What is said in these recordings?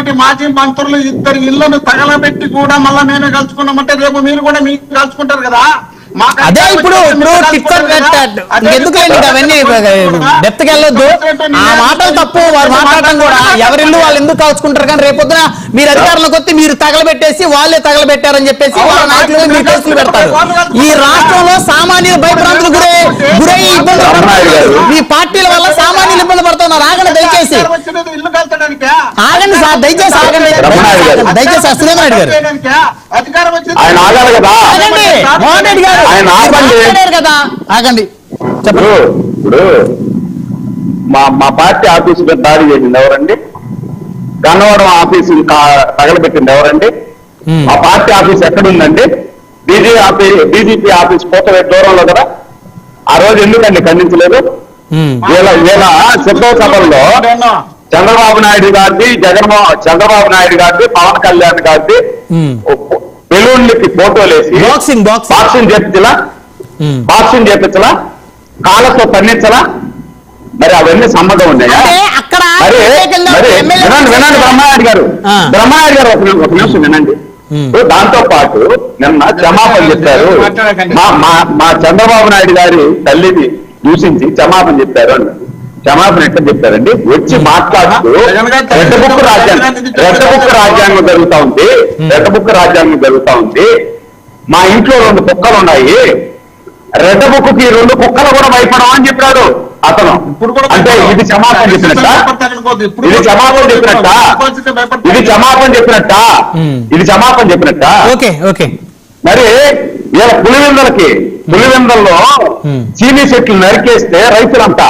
ఉన్నటువంటి మాజీ మంత్రులు ఇద్దరు ఇళ్ళను తగలబెట్టి కూడా మళ్ళా మేమే కలుసుకున్నామంటే రేపు మీరు కూడా మీకు కలుసుకుంటారు కదా? అదే ఇప్పుడు టిక్కొట్ అవన్నీ? డెప్త్కి వెళ్ళొద్దు ఆ మాటలు తప్పు. వారు మాట్లాడటం కూడా ఎవరిల్లు వాళ్ళు ఎందుకు కాల్చుకుంటారు కానీ రేపొద్దున మీరు అధికారంలోకి వస్తే మీరు తగలబెట్టేసి వాళ్ళే తగలబెట్టారని చెప్పేసి వాళ్ళ నాయకులు మీరు కేసులు పెడతారు. ఈ రాష్ట్రంలో సామాన్యులు భయభ్రాంతులు గురై గురై ఇబ్బంది మీ పార్టీల వల్ల సామాన్యులు ఇబ్బంది పడుతున్నారు ఆగండి సార్ దయచేసి ఆగండి. దయచేసి సురేంద్ర రెడ్డి గారు. ఆయన ఆగాలి కదా. ఆగండి. మోహన్ రెడ్డి గారు. ఆయన ఆపండి. మాట్లాడారు కదా. ఆగండి. ఇప్పుడు ఇప్పుడు మా మా పార్టీ ఆఫీస్ మీద దాడి చేసింది ఎవరండి? గన్నవరం ఆఫీస్ తగలబెట్టింది ఎవరండి. మా పార్టీ ఆఫీస్ ఎక్కడుందండి? బీజే ఆఫీస్ బీజేపీ ఆఫీస్ పోతే దూరంలో కదా? ఆ రోజు ఎందుకండి ఖండించలేదు. వీళ్ళ వీళ్ళ సిద్ధవ సభల్లో చంద్రబాబు నాయుడు గారిది జగన్మోహన్ చంద్రబాబు నాయుడు గారిది పవన్ కళ్యాణ్ గారిది. బెలూన్లకి ఫోటోలు వేసి బాక్సింగ్ బాక్సింగ్. చేపించలా. బాక్సింగ్ చేపించలా? కాళ్ళతో పన్నించలా మరి అవన్నీ సమ్మతం ఉన్నాయా? మరి వినండి వినండి బ్రహ్మారెడ్డి గారు. ఆ. బ్రహ్మారెడ్డి గారు ఒక నిమిషం- ఒక నిమిషం వినండి. దాంతో పాటు నిన్న క్షమాపణ చెప్పారు. మాట్లాడకండి. మా మా మా చంద్రబాబు నాయుడు గారి తల్లిని దూషించి క్షమాపణ చెప్పారు అన్నారు. క్షమాపణ ఎట్లా చెప్పారండి వచ్చి మాట్లాడుతూ జగన్ గారి తల్లి- రెడ్డ బుక్ రాజ్యాంగం రెడ్డ బుక్ రాజ్యాంగం జరుగుతా ఉంది. రెడ్డ బుక్ రాజ్యాంగం జరుగుతా ఉంది. మా ఇంట్లో రెండు కుక్కలు ఉన్నాయి. రెడ్డ బుక్కి రెండు కుక్కలు కూడా భయపడమని అని చెప్పాడు అతను. ఇప్పుడు కూడా అంటే ఇది క్షమాపణ చెప్పినట్ట? ఇది క్షమాపణ చెప్పినట్ట? ఇది క్షమాపణ చెప్పినట్ట. ఇది క్షమాపణ చెప్పినట్ట? Okay okay. మరి ఇలా పులివెందలకి పులివెందల్లో. చీనీ చెట్లు నరికేస్తే రైతులంతా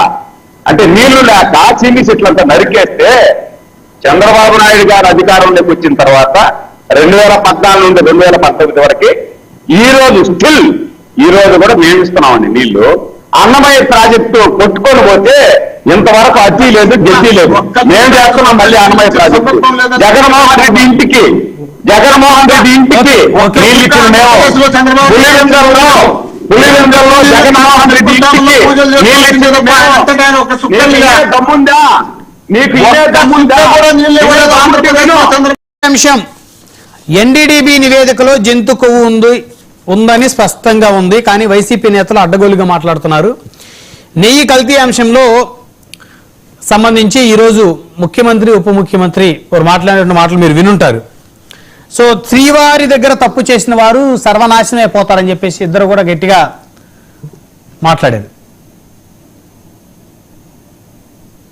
అంటే నీళ్ళు లేక చీనీ చెట్లంతా నరికేస్తే చంద్రబాబు నాయుడు గారు అధికారంలోకి వచ్చిన తర్వాత రెండు వేల పద్నాలుగు నుండి రెండు వేల పంతొమ్మిది వరకు ఈ రోజు స్టిల్ ఈ రోజు కూడా మేము ఇస్తున్నామండి నీళ్ళు. అన్నమయ్య ప్రాజెక్టు కొట్టుకొని పోతే ఇంతవరకు అద్దీ లేదు గడ్డి లేదు. మేము చేస్తున్నాం మళ్ళీ అన్నమయ్య ప్రాజెక్టు. జగన్మోహన్ రెడ్డి ఇంటికి జగన్మోహన్ రెడ్డి ఇంటికి. నీళ్ళు ఇచ్చిన మేము. పులివెందల్లో పులివెందల్లో జగన్మోహన్ రెడ్డి దమ్ముందా? నీకు ఇదే దమ్ముందా? అంశం ఎన్డీడీబీ నివేదికలో జంతు కొవ్వు ఉంది ఉందని స్పష్టంగా ఉంది కానీ వైసీపీ నేతలు అడ్డగోలుగా మాట్లాడుతున్నారు. నెయ్యి కల్తీ అంశంలో సంబంధించి ఈరోజు ముఖ్యమంత్రి ఉప ముఖ్యమంత్రి వారు మాట్లాడిన మాటలు మీరు వినుంటారు. సో శ్రీవారి దగ్గర తప్పు చేసిన వారు సర్వనాశనం అయిపోతారని చెప్పేసి ఇద్దరు కూడా గట్టిగా మాట్లాడారు.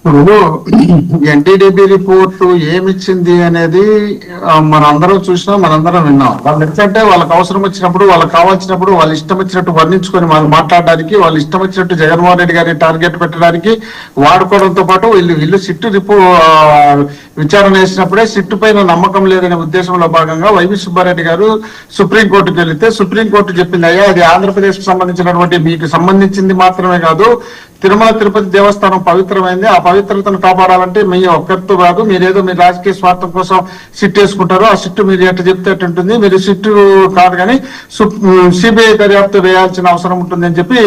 ఇప్పుడు ఎన్టీడీబీ రిపోర్ట్ ఏమిచ్చింది అనేది మనందరం చూసినా మనందరం విన్నాం. వాళ్ళు ఎందుకంటే వాళ్ళకి అవసరం వచ్చినప్పుడు వాళ్ళకి కావాల్సినప్పుడు వాళ్ళు ఇష్టం వచ్చినట్టు వర్ణించుకొని వాళ్ళు మాట్లాడడానికి వాళ్ళు ఇష్టం వచ్చినట్టు జగన్మోహన్ రెడ్డి గారిని టార్గెట్ పెట్టడానికి వాడుకోవడంతో పాటు వీళ్ళు వీళ్ళు సిట్టు రిపో విచారణ చేసినప్పుడే సిట్టు పైన నమ్మకం లేదనే ఉద్దేశంలో భాగంగా వైవి సుబ్బారెడ్డి గారు సుప్రీంకోర్టుకి వెళితే సుప్రీంకోర్టు చెప్పింది అయ్యా అది ఆంధ్రప్రదేశ్కు సంబంధించినటువంటి మీకు సంబంధించింది మాత్రమే కాదు తిరుమల తిరుపతి దేవస్థానం పవిత్రమైంది. ఆ పవిత్రతను కాపాడాలంటే మీ ఒక్కరితో కాదు మీరేదో మీ రాజకీయ స్వార్థం కోసం సిట్ వేసుకుంటారు ఆ సిట్టు మీరు ఎట్లా చెప్తే అట్టు ఉంటుంది. మీరు సిట్టు కాదు కానీ సిబిఐ దర్యాప్తు వేయాల్సిన అవసరం ఉంటుంది అని చెప్పి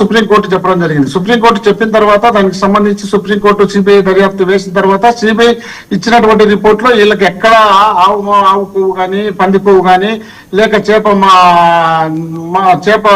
సుప్రీంకోర్టు చెప్పడం జరిగింది. సుప్రీంకోర్టు చెప్పిన తర్వాత దానికి సంబంధించి సుప్రీంకోర్టు సిబిఐ దర్యాప్తు వేసిన తర్వాత సిబిఐ ఇచ్చినటువంటి రిపోర్ట్లో వీళ్ళకి ఎక్కడ ఆవు ఆవు పువ్వు కానీ పంది పువ్వు కానీ లేక చేప మా మా చేప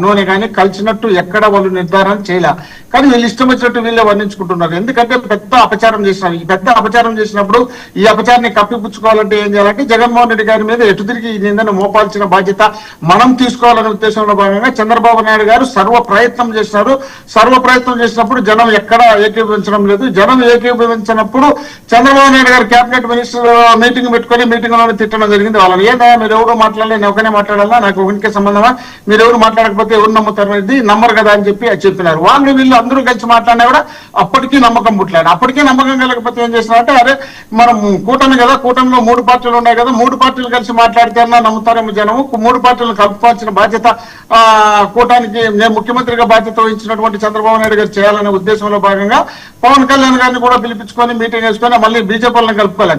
నూనె కానీ కలిసినట్టు ఎక్కడ వాళ్ళు నిర్ధారణ చేయలే. కానీ వీళ్ళు ఇష్టం వచ్చినట్టు వీళ్ళే వర్ణించుకుంటున్నారు. ఎందుకంటే పెద్ద అపచారం చేసినారు ఈ పెద్ద అపచారం చేసినప్పుడు ఈ అపచారాన్ని కప్పిపుచ్చుకోవాలంటే ఏం చేయాలంటే జగన్మోహన్ రెడ్డి గారి మీద ఎటు తిరిగి నిందను మోపాల్సిన బాధ్యత మనం తీసుకోవాలనే ఉద్దేశంలో భాగంగా చంద్రబాబు నాయుడు గారు సర్వ ప్రయత్నం చేసినారు సర్వ ప్రయత్నం చేసినప్పుడు జనం ఎక్కడా ఏకీభవించడం లేదు. జనం ఏకీభవించినప్పుడు చంద్రబాబు నాయుడు గారు కేబినెట్ మినిస్టర్ మీటింగ్ పెట్టుకొని మీటింగ్లో తిట్టడం జరిగింది. వాళ్ళని ఏదా మీరు ఎవరు మాట్లాడలే నేను ఒకనే మాట్లాడాలా? నాకు ఒకరికే సంబంధమా? మీరు ఎవరు మాట్లాడకపోతే ఎవరు నమ్ముతారు అనేది నమ్మరు కదా అని చెప్పి చెప్పినారు. చెప్పినారు వాళ్ళు వీళ్ళు అందరూ కలిసి మాట్లాడినా కూడా అప్పటికీ నమ్మకం పుట్టలేదు. అప్పటికే నమ్మకం కలగకపోతే ఏం చేస్తున్నారంటే అరే మనం కూటమి కదా కూటమిలో మూడు పార్టీలు ఉన్నాయి కదా మూడు పార్టీలు కలిసి మాట్లాడితే అన్నా నమ్ముతారేమో జనము. మూడు పార్టీలు కలుపుకోవాల్సిన బాధ్యత కూటానికి నేను ముఖ్యమంత్రిగా బాధ్యత వహించినటువంటి చంద్రబాబు నాయుడు గారు చేయాలనే ఉద్దేశంలో భాగంగా పవన్ కళ్యాణ్ గారిని కూడా పిలిపించుకొని మీటింగ్ వేసుకొని మళ్ళీ బీజేపీ వాళ్ళని కలుపుకోవాలి